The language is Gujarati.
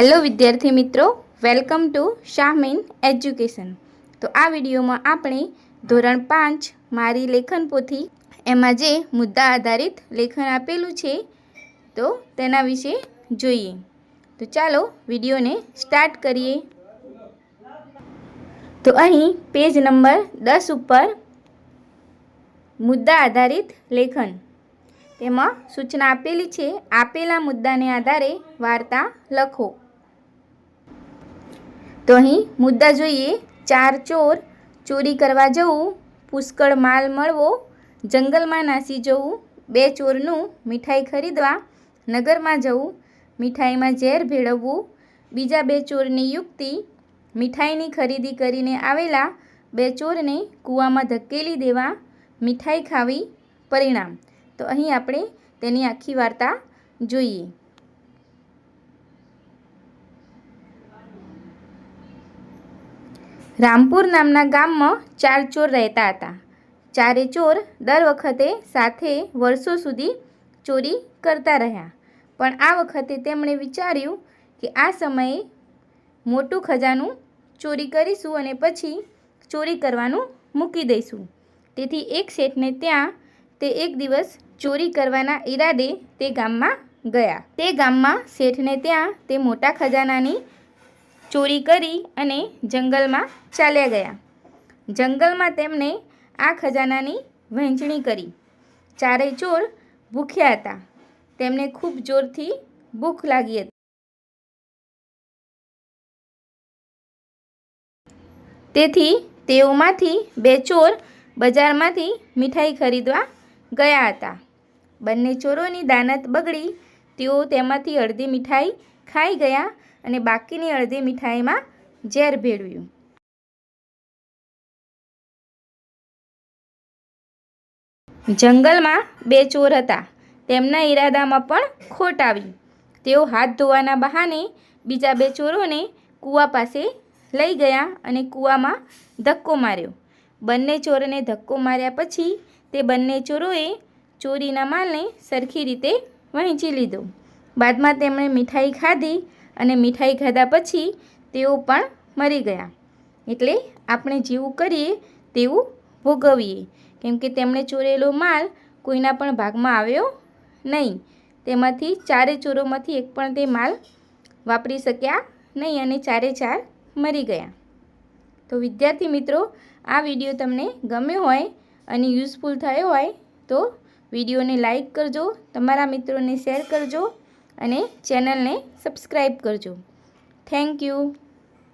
હેલો વિદ્યાર્થી મિત્રો, વેલકમ ટુ શાહમીન એજ્યુકેશન. તો આ વિડીયોમાં આપણે ધોરણ પાંચ મારી લેખન પોથી, એમાં જે મુદ્દા આધારિત લેખન આપેલું છે, તો તેના વિશે જોઈએ. તો ચાલો વિડીયોને સ્ટાર્ટ કરીએ. તો અહીં પેજ નંબર દસ ઉપર મુદ્દા આધારિત લેખન. તેમાં સૂચના આપેલી છે, આપેલા મુદ્દાને આધારે વાર્તા લખો. તો અહીં મુદ્દા જોઈએ. ચાર ચોર ચોરી કરવા જવું, પુષ્કળ માલ મળવો, જંગલમાં નાસી જવું, બે ચોરનું મીઠાઈ ખરીદવા, નગરમાં જવું, મીઠાઈમાં ઝેર ભેળવવું, બીજા બે ચોરની યુક્તિ, મીઠાઈની ખરીદી કરીને આવેલા બે ચોરને કૂવામાં ધકેલી દેવા, મીઠાઈ ખાવી, પરિણામ. તો અહીં આપણે તેની આખી વાર્તા જોઈએ. રામપુર નામના ગામમાં ચાર ચોર રહેતા હતા. ચારે ચોર દર વખતે સાથે વર્ષો સુધી ચોરી કરતા રહ્યા. પણ આ વખતે તેમણે વિચાર્યું કે આ સમયે મોટું ખજાનું ચોરી કરીશું અને પછી ચોરી કરવાનું મૂકી દઈશું. તેથી એક શેઠને ત્યાં તે એક દિવસ ચોરી કરવાના ઈરાદે તે ગામમાં ગયા. તે ગામમાં શેઠને ત્યાં તે મોટા ખજાનાની ચોરી કરી અને જંગલમાં ચાલ્યા ગયા. જંગલમાં તેમણે આ ખજાનાની વહેંચણી કરી. ચારેય ચોર ભૂખ્યા હતા. તેમને ખૂબ જોરથી ભૂખ લાગી હતી. તેથી તેઓમાંથી બે ચોર બજારમાંથી મીઠાઈ ખરીદવા ગયા હતા. બંને ચોરોની દાનત બગડી, તેઓ તેમાંથી અડધી મીઠાઈ ખાઈ ગયા અને બાકીની અડધી મીઠાઈમાં ઝેર ભેળવ્યું. જંગલમાં બે ચોર હતા. તેમના ઈરાદામાં પણ ખોટ આવી. તેઓ હાથ ધોવાના બહાને બીજા બે ચોરોને કૂવા પાસે લઈ ગયા અને કૂવામાં ધક્કો માર્યો. બંને ચોરને ધક્કો માર્યા પછી તે બંને ચોરોએ ચોરીના માલને સરખી રીતે વહેંચી લીધો. બાદમાં તેમણે મીઠાઈ ખાધી અને મીઠાઈ ખાધા પછી તેઓ પણ મરી ગયા. એટલે આપણે જેવું કરીએ તેવું ભોગવીએ. કેમ કે તેમણે ચોરેલો માલ કોઈના પણ ભાગમાં આવ્યો નહીં. તેમાંથી ચારે ચોરોમાંથી એક પણ તે માલ વાપરી શક્યા નહીં અને ચારે ચાર મરી ગયા. તો વિદ્યાર્થી મિત્રો, આ વીડિયો તમને ગમ્યો હોય અને યુઝફુલ થયો હોય તો વિડીયોને લાઈક કરજો, તમારા મિત્રોને શેર કરજો અને ચેનલને સબસ્ક્રાઈબ કરજો. Thank you.